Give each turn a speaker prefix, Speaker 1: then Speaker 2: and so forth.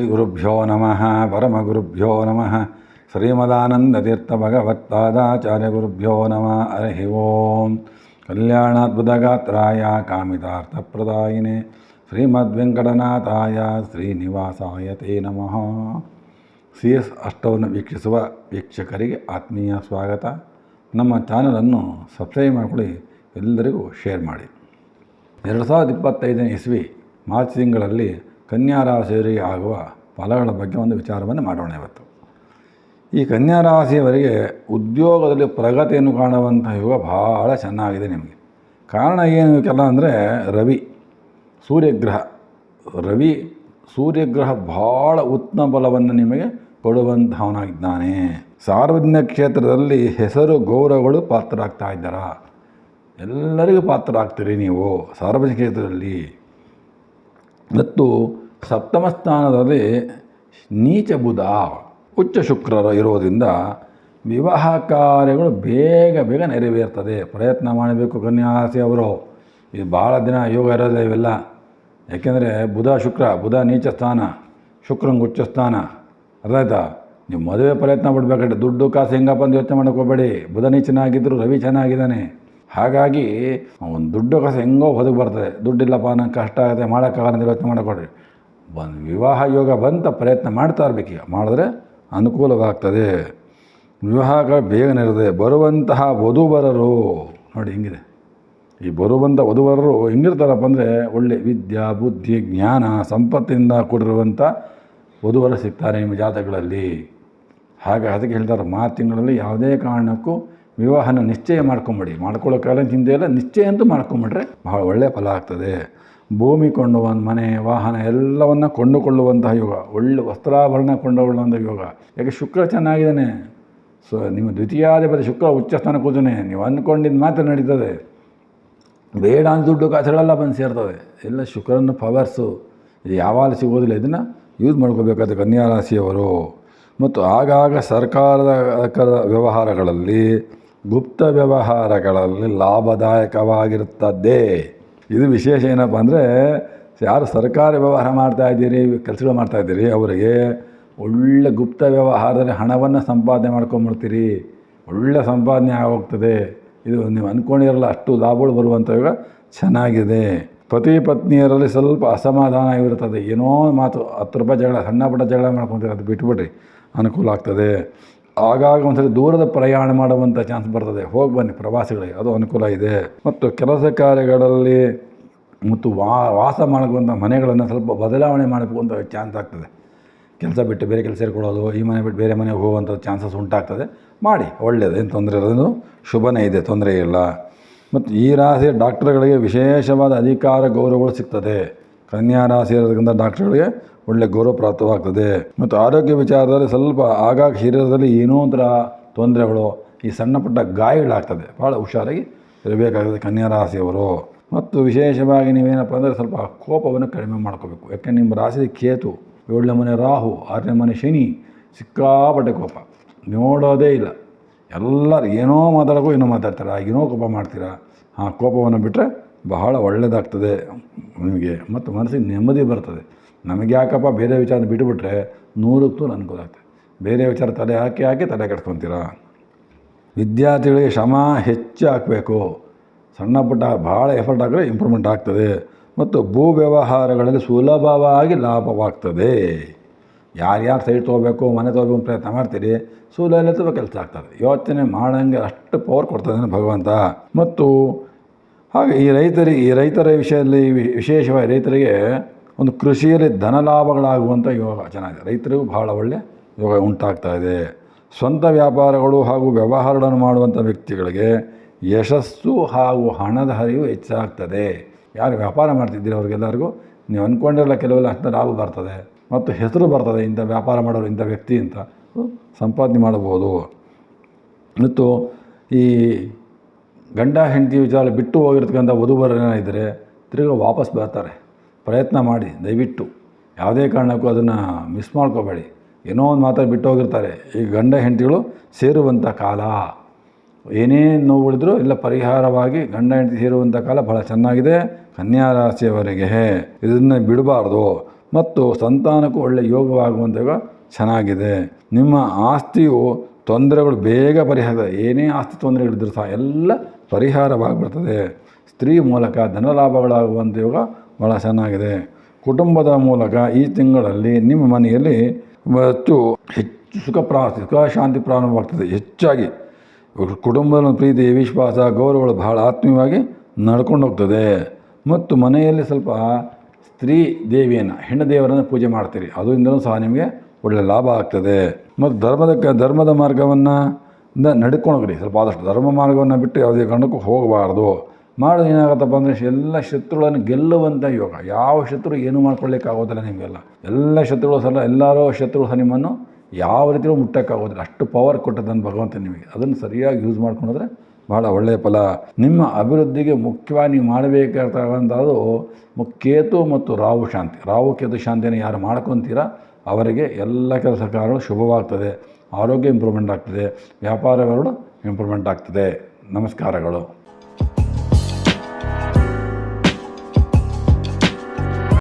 Speaker 1: ಶ್ರೀ ಗುರುಭ್ಯೋ ನಮಃ, ಪರಮಗುರುಭ್ಯೋ ನಮಃ, ಶ್ರೀಮದಾನಂದತೀರ್ಥ ಭಗವತ್ಪಾದಾಚಾರ್ಯ ಗುರುಭ್ಯೋ ನಮಃ ಹರಿ ಓಂ. ಕಲ್ಯಾಣಾದ್ಭುತಗಾತ್ರಾಯ ಕಾಮಿತಾರ್ಥಪ್ರದಾಯಿನೇ, ಶ್ರೀಮದ್ವೆಂಕಟನಾಥಾಯ ಶ್ರೀನಿವಾಸಾಯ ತೇ ನಮಃ. ಸಿ ಎಸ್ ಅಷ್ಟವನ್ನು ವೀಕ್ಷಿಸುವ ವೀಕ್ಷಕರಿಗೆ ಆತ್ಮೀಯ ಸ್ವಾಗತ. ನಮ್ಮ ಚಾನಲನ್ನು ಸಬ್ಸ್ಕ್ರೈಬ್ ಮಾಡಿಕೊಳ್ಳಿ, ಎಲ್ಲರಿಗೂ ಶೇರ್ ಮಾಡಿ. ಎರಡು ಸಾವಿರದ ಇಪ್ಪತ್ತೈದನೇ ಇಸ್ವಿ ಮಾರ್ಚ್ ತಿಂಗಳಲ್ಲಿ ಕನ್ಯಾ ರಾಶಿಯವರಿಗೆ ಆಗುವ ಫಲಗಳ ಬಗ್ಗೆ ಒಂದು ವಿಚಾರವನ್ನು ಮಾಡೋಣ ಇವತ್ತು. ಈ ಕನ್ಯಾ ರಾಶಿಯವರಿಗೆ ಉದ್ಯೋಗದಲ್ಲಿ ಪ್ರಗತಿಯನ್ನು ಕಾಣುವಂಥ ಯುಗ ಭಾಳ ಚೆನ್ನಾಗಿದೆ ನಿಮಗೆ. ಕಾರಣ ಏನು ಇವಕ್ಕೆಲ್ಲ ಅಂದರೆ ರವಿ, ಸೂರ್ಯಗ್ರಹ. ರವಿ, ಸೂರ್ಯಗ್ರಹ ಭಾಳ ಉತ್ತಮ ಬಲವನ್ನು ನಿಮಗೆ ಕೊಡುವಂಥವನಾಗಿದ್ದಾನೆ. ಸಾರ್ವಜನಿಕ ಕ್ಷೇತ್ರದಲ್ಲಿ ಹೆಸರು, ಗೌರವಗಳು ಪಾತ್ರರಾಗ್ತಾ ಇದ್ದಾರಾ? ಎಲ್ಲರಿಗೂ ಪಾತ್ರರಾಗ್ತೀರಿ ನೀವು ಸಾರ್ವಜನಿಕ ಕ್ಷೇತ್ರದಲ್ಲಿ. ಮತ್ತು ಸಪ್ತಮ ಸ್ಥಾನದಲ್ಲಿ ನೀಚ ಬುಧ, ಉಚ್ಚ ಶುಕ್ರರ ಇರೋದ್ರಿಂದ ವಿವಾಹ ಕಾರ್ಯಗಳು ಬೇಗ ಬೇಗ ನೆರವೇರ್ತದೆ. ಪ್ರಯತ್ನ ಮಾಡಬೇಕು ಕನ್ಯಾಸಿ ಅವರು. ಇದು ಭಾಳ ದಿನ ಯೋಗ ಇರೋದಿಲ್ಲ ಇವೆಲ್ಲ. ಯಾಕೆಂದರೆ ಬುಧ ಶುಕ್ರ, ಬುಧ ನೀಚ ಸ್ಥಾನ, ಶುಕ್ರಂಗೆ ಉಚ್ಚ ಸ್ಥಾನ. ಅದಾಯ್ತಾ ನೀವು ಮದುವೆ ಪ್ರಯತ್ನ ಪಡಬೇಕಾದ್ರೆ ದುಡ್ಡು ಕಾಸು ಹೆಂಗಪ್ಪ ಅಂತ ಯೋಚನೆ ಮಾಡೋಕೋಬೇಡಿ. ಬುಧ ನೀಚನಾಗಿದ್ದರು ರವಿ ಚೆನ್ನಾಗಿದ್ದಾನೆ. ಹಾಗಾಗಿ ಒಂದು ದುಡ್ಡು ಕಸ ಹೆಂಗೋ ಹೊದಗೆ ಬರ್ತದೆ. ದುಡ್ಡಿಲ್ಲಪ್ಪ, ನಂಗೆ ಕಷ್ಟ ಆಗುತ್ತೆ ಮಾಡೋಕ್ಕಾಗಲ್ಲ ಅಂತ ಯೋಚನೆ ಮಾಡಿಕೊಡ್ರಿ ಒಂದು ವಿವಾಹ ಯೋಗ ಬಂತ ಪ್ರಯತ್ನ ಮಾಡ್ತಾ ಇರ್ಬೇಕೀಗ. ಮಾಡಿದ್ರೆ ಅನುಕೂಲವಾಗ್ತದೆ. ವಿವಾಹಗಳು ಬೇಗನೆ ಇರ್ತದೆ ಬರುವಂತಹ ವಧುವರರು, ನೋಡಿ ಹಿಂಗಿದೆ. ಈ ಬರುವಂಥ ವಧುವರರು ಹೆಂಗಿರ್ತಾರಪ್ಪ ಅಂದರೆ ಒಳ್ಳೆ ವಿದ್ಯಾ, ಬುದ್ಧಿ, ಜ್ಞಾನ, ಸಂಪತ್ತಿಂದ ಕೂಡಿರುವಂಥ ವಧುವರ ಸಿಗ್ತಾರೆ ನಿಮ್ಮ ಜಾತಕಗಳಲ್ಲಿ. ಹಾಗೆ ಅದಕ್ಕೆ ಹೇಳ್ತಾರೆ ಮಾರ್ಚ್ ತಿಂಗಳಲ್ಲಿ ಯಾವುದೇ ಕಾರಣಕ್ಕೂ ವಿವಾಹನ ನಿಶ್ಚಯ ಮಾಡ್ಕೊಂಬಿಡಿ. ಮಾಡ್ಕೊಳ್ಳೋಕ್ಕಾಗಲ್ಲ ಹಿಂದೆ ಇಲ್ಲ. ನಿಶ್ಚಯ ಅಂತೂ ಮಾಡ್ಕೊಂಬಿಟ್ರೆ ಬಹಳ ಒಳ್ಳೆಯ ಫಲ ಆಗ್ತದೆ. ಭೂಮಿ ಕೊಂಡುವ ಮನೆ, ವಾಹನ ಎಲ್ಲವನ್ನು ಕೊಂಡುಕೊಳ್ಳುವಂತಹ ಯೋಗ. ಒಳ್ಳೆ ವಸ್ತ್ರಾಭರಣ ಕೊಂಡುಕೊಳ್ಳುವಂಥ ಯೋಗ. ಯಾಕೆ ಶುಕ್ರ ಚೆನ್ನಾಗಿದ್ದಾನೆ? ಸೊ, ನಿಮ್ಮ ದ್ವಿತೀಯಾಧಿಪತಿ ಶುಕ್ರ ಉಚ್ಚ ಸ್ಥಾನ ಕೂತಾನೆ ನೀವು ಅಂದ್ಕೊಂಡಿದ್ದು ಮಾತ್ರ ನಡೀತದೆ. ಬೇಡ ಅಂತ ದುಡ್ಡು ಕಾಸುಗಳೆಲ್ಲ ಬಂದು ಸೇರ್ತದೆ. ಎಲ್ಲ ಶುಕ್ರನ ಪವರ್ಸು ಇದು ಯಾವಾಗ ಸಿಗೋದಿಲ್ಲ. ಇದನ್ನು ಯೂಸ್ ಮಾಡ್ಕೋಬೇಕಾದ ಕನ್ಯಾ ರಾಶಿಯವರು. ಮತ್ತು ಆಗಾಗ ಸರ್ಕಾರದ ವ್ಯವಹಾರಗಳಲ್ಲಿ ಗುಪ್ತ ವ್ಯವಹಾರಗಳಲ್ಲಿ ಲಾಭದಾಯಕವಾಗಿರುತ್ತದೆ ಇದು ವಿಶೇಷ ಏನಪ್ಪ ಅಂದರೆ, ಯಾರು ಸರ್ಕಾರಿ ವ್ಯವಹಾರ ಮಾಡ್ತಾಯಿದ್ದೀರಿ ಕೆಲಸಗಳು ಮಾಡ್ತಾ ಇದ್ದೀರಿ, ಅವರಿಗೆ ಒಳ್ಳೆ ಗುಪ್ತ ವ್ಯವಹಾರದಲ್ಲಿ ಹಣವನ್ನು ಸಂಪಾದನೆ ಮಾಡ್ಕೊಂಬಿಡ್ತೀರಿ. ಒಳ್ಳೆ ಸಂಪಾದನೆ ಆಗೋಗ್ತದೆ. ಇದು ನೀವು ಅಂದ್ಕೊಂಡಿರಲ್ಲ ಅಷ್ಟು ಲಾಭಗಳು ಬರುವಂಥ ಇವಾಗ ಚೆನ್ನಾಗಿದೆ. ಪತಿ ಪತ್ನಿಯರಲ್ಲಿ ಸ್ವಲ್ಪ ಅಸಮಾಧಾನ ಇರುತ್ತದೆ. ಏನೋ ಮಾತು ಹತ್ತು ರೂಪಾಯಿ ಜಗಳ, ಸಣ್ಣ ಪುಟ್ಟ ಜಗಳ ಮಾಡ್ಕೊತೀರ ಅದು ಬಿಟ್ಬಿಡ್ರಿ. ಅನುಕೂಲ ಆಗ್ತದೆ. ಆಗಾಗ ಒಂದ್ಸರಿ ದೂರದ ಪ್ರಯಾಣ ಮಾಡುವಂಥ ಚಾನ್ಸ್ ಬರ್ತದೆ. ಹೋಗಿ ಬನ್ನಿ ಪ್ರವಾಸಿಗಳಿಗೆ ಅದು ಅನುಕೂಲ ಇದೆ. ಮತ್ತು ಕೆಲಸ ಕಾರ್ಯಗಳಲ್ಲಿ ಮತ್ತು ವಾ, ವಾಸ ಮಾಡುವಂಥ ಮನೆಗಳನ್ನು ಸ್ವಲ್ಪ ಬದಲಾವಣೆ ಮಾಡಬೇಕು ಚಾನ್ಸ್ ಆಗ್ತದೆ. ಕೆಲಸ ಬಿಟ್ಟು ಬೇರೆ ಕೆಲಸ ಸೇರಿಕೊಳ್ಳೋದು, ಈ ಮನೆ ಬಿಟ್ಟು ಬೇರೆ ಮನೆಗೆ ಹೋಗುವಂಥ ಚಾನ್ಸಸ್ ಉಂಟಾಗ್ತದೆ. ಮಾಡಿ ಒಳ್ಳೆಯದು ಏನು ತೊಂದರೆ ಇರೋದು ಶುಭನೇ ಇದೆ, ತೊಂದರೆ ಇಲ್ಲ. ಮತ್ತು ಈ ರಾಶಿಯ ಡಾಕ್ಟರ್ಗಳಿಗೆ ವಿಶೇಷವಾದ ಅಧಿಕಾರ, ಗೌರವಗಳು ಸಿಗ್ತದೆ. ಕನ್ಯಾ ರಾಶಿ ಇರೋದ್ರಿಂದ ಡಾಕ್ಟರ್ಗಳಿಗೆ ಒಳ್ಳೆ ಗೌರವ ಪ್ರಾಪ್ತವಾಗ್ತದೆ. ಮತ್ತು ಆರೋಗ್ಯ ವಿಚಾರದಲ್ಲಿ ಸ್ವಲ್ಪ ಆಗಾಗ ಶರೀರದಲ್ಲಿ ಏನೋ ಒಂಥರ ತೊಂದರೆಗಳು, ಈ ಸಣ್ಣ ಪುಟ್ಟ ಗಾಯಗಳಾಗ್ತದೆ. ಭಾಳ ಹುಷಾರಾಗಿ ಇರಬೇಕಾಗ್ತದೆ ಕನ್ಯಾ ರಾಶಿಯವರು ಮತ್ತು ವಿಶೇಷವಾಗಿ ನೀವೇನಪ್ಪ ಅಂದರೆ ಸ್ವಲ್ಪ ಕೋಪವನ್ನು ಕಡಿಮೆ ಮಾಡ್ಕೋಬೇಕು. ಯಾಕೆಂದ್ರೆ ನಿಮ್ಮ ರಾಶಿ ಕೇತು, ಏಳನೇ ಮನೆ ರಾಹು, ಆರನೇ ಮನೆ ಶನಿ, ಸಿಕ್ಕಾಪಟ್ಟೆ ಕೋಪ. ನೋಡೋದೇ ಇಲ್ಲ. ಎಲ್ಲರೂ ಏನೋ ಮಾತಾಡೋಕ್ಕೂ ಏನೋ ಮಾತಾಡ್ತಾರೆ. ಏನೋ ಕೋಪ ಮಾಡ್ತೀರಾ? ಆ ಕೋಪವನ್ನು ಬಿಟ್ಟರೆ ಬಹಳ ಒಳ್ಳೆಯದಾಗ್ತದೆ ನಿಮಗೆ ಮತ್ತು ಮನಸ್ಸಿಗೆ ನೆಮ್ಮದಿ ಬರ್ತದೆ. ನಮಗೆ ಯಾಕಪ್ಪ ಬೇರೆ ವಿಚಾರ ಬಿಟ್ಟುಬಿಟ್ರೆ ನೂರಕ್ಕೆ ನೂರು ಅನುಕೂಲ ಆಗ್ತದೆ. ಬೇರೆ ವಿಚಾರ ತಲೆ ಹಾಕಿ ಹಾಕಿ ತಲೆ ಕೆಡ್ಸ್ಕೊತೀರಾ? ವಿದ್ಯಾರ್ಥಿಗಳಿಗೆ ಶ್ರಮ ಹೆಚ್ಚು ಹಾಕಬೇಕು. ಸಣ್ಣ ಪುಟ್ಟ ಭಾಳ ಎಫರ್ಟ್ ಹಾಕಿದ್ರೆ ಇಂಪ್ರೂವ್ಮೆಂಟ್ ಆಗ್ತದೆ ಮತ್ತು ಭೂ ವ್ಯವಹಾರಗಳಲ್ಲಿ ಸುಲಭವಾಗಿ ಲಾಭವಾಗ್ತದೆ. ಯಾರ್ಯಾರು ಸೈಡ್ ತೊಗೋಬೇಕು, ಮನೆ ತೊಗೋಬೇಕು ಪ್ರಯತ್ನ ಮಾಡ್ತೀರಿ ಸುಲಭ ಕೆಲಸ ಆಗ್ತದೆ. ಯೋಚನೆ ಮಾಡೋಂಗೆ ಅಷ್ಟು ಪವರ್ ಕೊಡ್ತದೆ ಭಗವಂತ. ಮತ್ತು ಹಾಗೆ ಈ ರೈತರಿಗೆ ಈ ರೈತರ ವಿಷಯದಲ್ಲಿ ವಿಶೇಷವಾಗಿ ರೈತರಿಗೆ ಒಂದು ಕೃಷಿಯಲ್ಲಿ ಧನ ಲಾಭಗಳಾಗುವಂಥ ಯೋಗ ಚೆನ್ನಾಗಿದೆ. ರೈತರಿಗೂ ಬಹಳ ಒಳ್ಳೆ ಯೋಗ ಉಂಟಾಗ್ತಾ ಇದೆ. ಸ್ವಂತ ವ್ಯಾಪಾರಗಳು ಹಾಗೂ ವ್ಯವಹಾರಗಳನ್ನು ಮಾಡುವಂಥ ವ್ಯಕ್ತಿಗಳಿಗೆ ಯಶಸ್ಸು ಹಾಗೂ ಹಣದ ಹರಿವು ಹೆಚ್ಚಾಗ್ತದೆ. ಯಾರು ವ್ಯಾಪಾರ ಮಾಡ್ತಿದ್ದೀರಿ ಅವ್ರಿಗೆಲ್ಲರಿಗೂ? ನೀವು ಅಂದ್ಕೊಂಡಿರಲ್ಲ ಕೆಲವೆಲ್ಲ ಅಂತ ಲಾಭ ಬರ್ತದೆ ಮತ್ತು ಹೆಸರು ಬರ್ತದೆ ಇಂಥ ವ್ಯಾಪಾರ ಮಾಡೋರು ಇಂಥ ವ್ಯಕ್ತಿ ಅಂತ. ಸಂಪಾದನೆ ಮಾಡಬಹುದು ಮತ್ತು ಈ ಗಂಡ ಹೆಂಡತಿ ವಿಚಾರ ಬಿಟ್ಟು ಹೋಗಿರ್ತಕ್ಕಂಥ ವಧುವರನಿದ್ದರೆ ತಿರುಗಿ ವಾಪಸ್ ಬರ್ತಾರೆ. ಪ್ರಯತ್ನ ಮಾಡಿ, ದಯವಿಟ್ಟು. ಯಾವುದೇ ಕಾರಣಕ್ಕೂ ಅದನ್ನು ಮಿಸ್ ಮಾಡ್ಕೋಬೇಡಿ. ಏನೋ ಒಂದು ಮಾತ್ರ ಬಿಟ್ಟು ಹೋಗಿರ್ತಾರೆ. ಈ ಗಂಡ ಹೆಂಡತಿಗಳು ಸೇರುವಂಥ ಕಾಲ. ಏನೇ ನೋವುಳಿದ್ರೂ ಇಲ್ಲ, ಪರಿಹಾರವಾಗಿ ಗಂಡ ಹೆಂಡತಿ ಸೇರುವಂಥ ಕಾಲ ಬಹಳ ಚೆನ್ನಾಗಿದೆ ಕನ್ಯಾ ರಾಶಿಯವರಿಗೆ. ಇದನ್ನು ಬಿಡಬಾರ್ದು. ಮತ್ತು ಸಂತಾನಕ್ಕೂ ಒಳ್ಳೆಯ ಯೋಗವಾಗುವಂಥ ಚೆನ್ನಾಗಿದೆ. ನಿಮ್ಮ ಆಸ್ತಿಯು ತೊಂದರೆಗಳು ಬೇಗ ಪರಿಹಾರ ಏನೇ ಆಸ್ತಿ ತೊಂದರೆಗಳಿದ್ರು ಸಹ ಎಲ್ಲ ಪರಿಹಾರವಾಗಿಬಿಡ್ತದೆ. ಸ್ತ್ರೀ ಮೂಲಕ ಧನಲಾಭಗಳಾಗುವಂಥ ಯೋಗ ಭಾಳ ಚೆನ್ನಾಗಿದೆ. ಕುಟುಂಬದ ಮೂಲಕ ಈ ತಿಂಗಳಲ್ಲಿ ನಿಮ್ಮ ಮನೆಯಲ್ಲಿ ಮತ್ತು ಹೆಚ್ಚು ಸುಖ ಪ್ರಾ, ಸುಖ ಶಾಂತಿ ಪ್ರಾರಂಭವಾಗ್ತದೆ. ಹೆಚ್ಚಾಗಿ ಕುಟುಂಬದ ಪ್ರೀತಿ, ವಿಶ್ವಾಸ, ಗೌರವಗಳು ಬಹಳ ಆತ್ಮೀಯವಾಗಿ ನಡ್ಕೊಂಡು ಹೋಗ್ತದೆ. ಮತ್ತು ಮನೆಯಲ್ಲಿ ಸ್ವಲ್ಪ ಸ್ತ್ರೀ ದೇವಿಯನ್ನು, ಹೆಣ್ಣು ದೇವರನ್ನು ಪೂಜೆ ಮಾಡ್ತೀರಿ. ಅದರಿಂದಲೂ ಸಹ ನಿಮಗೆ ಒಳ್ಳೆಯ ಲಾಭ ಆಗ್ತದೆ. ಮತ್ತು ಧರ್ಮದ ಧರ್ಮದ ಮಾರ್ಗವನ್ನು ನಡ್ಕೊಂಡು ಹೋಗ್ರಿ ಸ್ವಲ್ಪ ಆದಷ್ಟು ಧರ್ಮ ಮಾರ್ಗವನ್ನು ಬಿಟ್ಟು ಯಾವುದೇ ಕಾರಣಕ್ಕೂ ಹೋಗಬಾರ್ದು. ಮಾಡೋದು ಏನಾಗುತ್ತಪ್ಪ ಅಂದರೆ ಎಲ್ಲ ಶತ್ರುಗಳನ್ನು ಗೆಲ್ಲುವಂಥ ಯೋಗ. ಯಾವ ಶತ್ರು ಏನು ಮಾಡ್ಕೊಳ್ಳಿಕ್ಕಾಗೋದಿಲ್ಲ ನಿಮಗೆಲ್ಲ. ಎಲ್ಲ ಶತ್ರುಗಳು ಸಲ ಎಲ್ಲರೂ ಶತ್ರುಗಳು ಸಹ ನಿಮ್ಮನ್ನು ಯಾವ ರೀತಿಯೂ ಮುಟ್ಟೋಕ್ಕಾಗೋದಿಲ್ಲ. ಅಷ್ಟು ಪವರ್ ಕೊಟ್ಟದನ್ನು ಭಗವಂತ ನಿಮಗೆ. ಅದನ್ನು ಸರಿಯಾಗಿ ಯೂಸ್ ಮಾಡ್ಕೊಂಡ್ರೆ ಭಾಳ ಒಳ್ಳೆಯ ಫಲ. ನಿಮ್ಮ ಅಭಿವೃದ್ಧಿಗೆ ಮುಖ್ಯವಾಗಿ ನೀವು ಮಾಡಬೇಕಾಗ್ತಕ್ಕಂಥದ್ದು ಕೇತು ಮತ್ತು ರಾಹು ಶಾಂತಿ. ರಾಹು ಕೇತು ಶಾಂತಿಯನ್ನು ಯಾರು ಮಾಡ್ಕೊತೀರ? ಅವರಿಗೆ ಎಲ್ಲ ಕೆಲಸ ಕಾರ್ಯಗಳು ಶುಭವಾಗ್ತದೆ. ಆರೋಗ್ಯ ಇಂಪ್ರೂವ್ಮೆಂಟ್ ಆಗ್ತದೆ. ವ್ಯಾಪಾರಗಳು ಇಂಪ್ರೂವ್ಮೆಂಟ್ ಆಗ್ತದೆ. ನಮಸ್ಕಾರಗಳು.